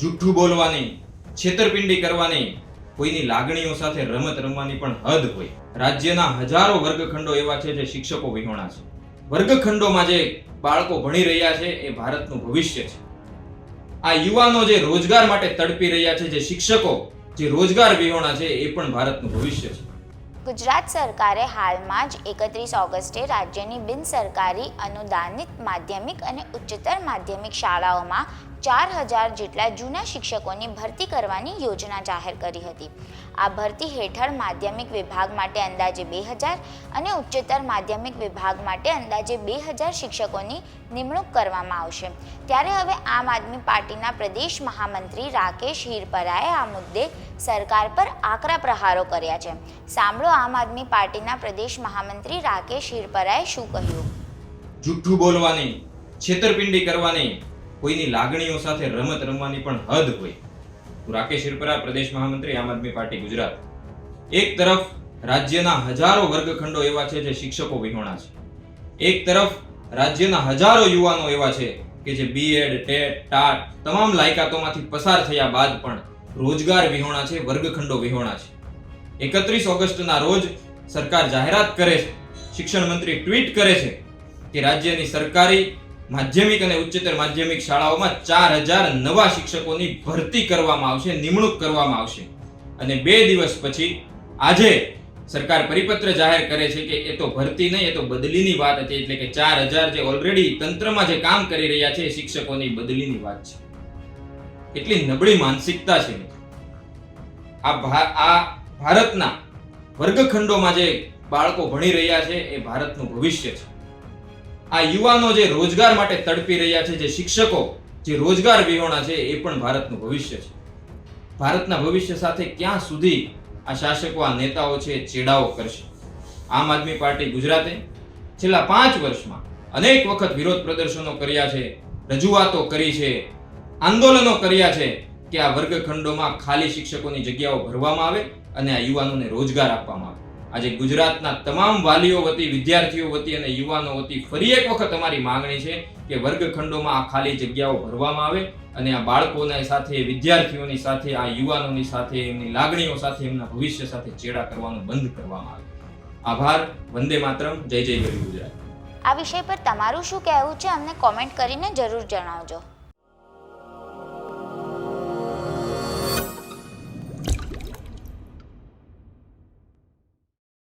જૂઠું બોલવાની, છેતરપિંડી કરવાની, કોઈની લાગણીઓ સાથે રમત રમવાની પણ હદ હોય. રાજ્યના હજારો વર્ગખંડો એવા છે જે શિક્ષકો વિહોણા છે. વર્ગખંડોમાં જે બાળકો ભણી રહ્યા છે એ ભારતનું ભવિષ્ય છે. આ યુવાનો જે રોજગાર માટે તડપી રહ્યા છે, જે શિક્ષકો જે રોજગાર વિહોણા છે એ પણ ભારતનું ભવિષ્ય છે. ગુજરાત સરકારે હાલમાં જ એકત્રીસ ઓગસ્ટે રાજ્યની બિન સરકારી અનુદાનિત માધ્યમિક અને ઉચ્ચતર માધ્યમિક શાળાઓમાં ચાર હજાર જેટલા જૂના શિક્ષકોની ભરતી કરવાની યોજના જાહેર કરી હતી. આ ભરતી હેઠળ માધ્યમિક વિભાગ માટે અંદાજે બે હજાર અને ઉચ્ચતર માધ્યમિક વિભાગ માટે અંદાજે બે હજાર શિક્ષકોની નિમણૂક કરવામાં આવશે. ત્યારે હવે આમ આદમી પાર્ટીના પ્રદેશ મહામંત્રી રાકેશ હીરપરાએ આ મુદ્દે સરકાર પર આકરા પ્રહારો કર્યા છે. સાંભળો આમ આદમી પાર્ટીના પ્રદેશ મહામંત્રી રાકેશ હીરપરાએ શું કહ્યું? જૂઠું બોલવાની, છેતરપિંડી કરવાની કોઈની લાગણીઓ સાથે રમત રમવાની પણ હદ હોય. હું રાકેશ હિરપરા પ્રદેશ મહામંત્રી, આમ આદમી પાર્ટી, ગુજરાત. એક તરફ રાજ્યના હજારો વર્ગખંડો એવા છે જે શિક્ષકો વિહોણા છે. એક તરફ રાજ્યના હજારો યુવાનો એવા છે કે જે બીએડ ટેટ ટાટ તમામ લાયકાતોમાંથી પસાર થયા બાદ પણ રોજગાર વિહોણા છે, વર્ગખંડો વિહોણા છે. એકત્રીસ ઓગસ્ટના રોજ સરકાર જાહેરાત કરે છે, શિક્ષણ મંત્રી ટ્વીટ કરે છે કે રાજ્યની સરકારી માધ્યમિક અને ઉચ્ચતર માધ્યમિક શાળાઓમાં ચાર હજાર નવા શિક્ષકોની ભરતી કરવામાં આવશે, નિમણૂક કરવામાં આવશે. અને બે દિવસ પછી આજે સરકાર પરિપત્ર જાહેર કરે છે કે એ તો ભરતી નહીં, એ તો બદલીની વાત હતી, એટલે કે ચાર હજાર જે ઓલરેડી તંત્રમાં જે કામ કરી રહ્યા છે એ શિક્ષકોની બદલીની વાત છે. એટલી નબળી માનસિકતા છે. આ આ ભારતના વર્ગખંડોમાં જે બાળકો ભણી રહ્યા છે, એ ભારતનું ભવિષ્ય છે. આ યુવાનો જે રોજગાર માટે તડપી રહ્યા છે, જે શિક્ષકો જે રોજગાર વિહોણા છે, એ પણ ભારતનું ભવિષ્ય છે. ભારતના ભવિષ્ય સાથે ક્યાં સુધી આ શાસકો, આ નેતાઓ છે ચેડાઓ કરશે? આમ આદમી પાર્ટી ગુજરાતે છેલ્લા પાંચ વર્ષમાં અનેક વખત વિરોધ પ્રદર્શનો કર્યા છે, રજૂઆતો કરી છે, આંદોલનો કર્યા છે કે આ વર્ગખંડોમાં ખાલી શિક્ષકોની જગ્યાઓ ભરવામાં આવે અને આ યુવાનોને રોજગાર આપવામાં આવે. આજે ગુજરાતના તમામ વાલીઓ વતી, વિદ્યાર્થીઓ વતી અને યુવાનો વતી ફરી એક વખત અમારી માંગણી છે કે વર્ગખંડોમાં આ ખાલી જગ્યાઓ ભરવામાં આવે અને આ બાળકોના સાથે, વિદ્યાર્થીઓની સાથે, આ યુવાનોની સાથે, એમની લાગણીઓ સાથે, એમના ભવિષ્ય સાથે ચેડા કરવાનું બંધ કરવામાં આવે. આભાર. વંદે માતરમ. જય જય ગરવી ગુજરાત. આ વિષય પર તમારું શું કહેવું છે? અમને કોમેન્ટ કરીને જરૂર જણાવજો.